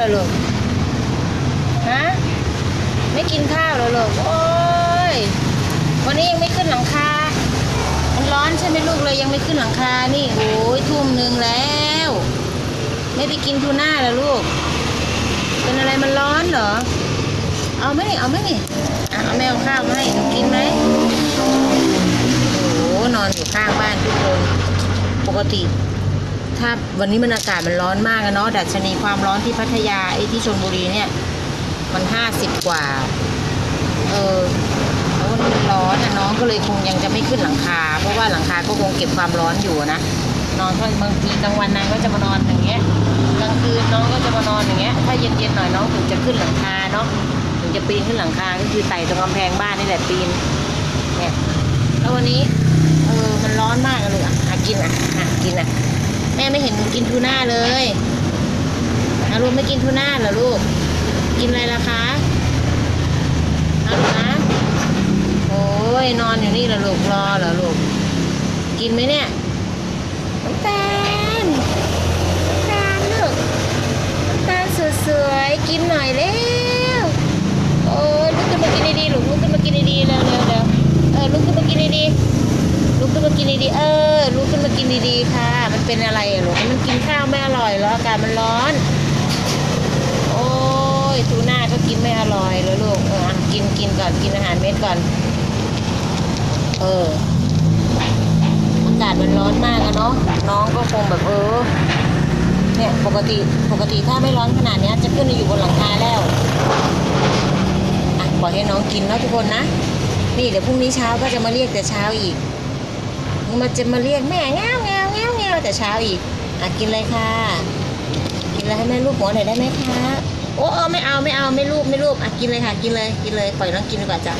เหรอลูกฮะไม่กินข้าวเหรอลูกโอ้ยวันนี้ยังไม่ขึ้นหลังคา มันร้อนใช่ไหมลูกเลยยังไม่ขึ้นหลังคานี่โอ้ยทุ่มหนึ่งแล้ว ไม่ไปกินทูน่าเหรอลูก เป็นอะไรมันร้อนเหรอ เอาไหมนี่เอาไหมนี่อะเอาแม่เอาข้าวมาให้หนูกินไหมโอ้นอนอยู่ข้างบ้านทุกคน ปกติ ถ้าวันนี้มันอากาศมันร้อนมากอะเนาะดัชนีความร้อนที่พัทยาไอ้ที่ชลบุรีเนี่ย มันห้าสิบกว่า เออแล้ววันนี้มันร้อนอะน้องก็เลยคงยังจะไม่ขึ้นหลังคา เพราะว่าหลังคาก็คงเก็บความร้อนอยู่อะนะนอนก็บางทีกลางวันนางก็จะมานอนอย่างเงี้ยกลางคืนน้องก็จะมานอนอย่างเงี้ยถ้าเย็นๆหน่อยน้องถึงจะขึ้นหลังคาเนาะถึงจะปีนขึ้นหลังคาก็คือไต่ตรงกำแพงบ้านนี่แหละปีนเนี่ยแล้ววันนี้เออมันร้อนมากอะลูกอะหากินอะหากินอะ ม่ไม่เห็นหนูกินทูน่าเลยอาลูกไม่กินทูน่าเหรอลูก กินอะไรล่ะคะอาลูกนะ โอ้ยนอนอยู่นี่เหรอลูกรอเหรอลูก กินไหมเนี่ยน้ำตาลน้ำตาลลูกน้ำตาลสวยๆกินหน่อยเร็ว โอ้ยลุกขึ้นมากินดีๆลูกลุกขึ้นมากินดีๆเร็วๆเร็วเออลุกขึ้นมากินดีๆลุกขึ้นมากินดีๆเออ ลุกขึ้นมากินดีๆค่ะ มันเป็นอะไรอะลูกมันกินข้าวไม่อร่อยเหรออากาศมันร้อน โอ้ยทูน่าก็กินไม่อร่อยเลยลูกเออกินกินก่อนกินอาหารเม็ดก่อน เอออากาศมันร้อนมากอะเนาะน้องก็คงแบบเออเนี่ยปกติปกติถ้าไม่ร้อนขนาดนี้จะขึ้นไปอยู่บนหลังคาแล้วอะปล่อยให้น้องกินเนาะทุกคนนะนี่เดี๋ยวพรุ่งนี้เช้าก็จะมาเรียกแต่เช้าอีก มาจะมาเรียกแม่แง้วแง้วแง้วแง้วแต่เช้าอีกอะกินเลยค่ะ กินเลยให้แม่ลูกหัวหน่อยได้ไหมคะโอ้เออไม่เอาไม่เอาไม่ลูกไม่ลูกอะกินเลยค่ะ กินเลยกินเลยปล่อยน้องกินดีกว่าจ้ะ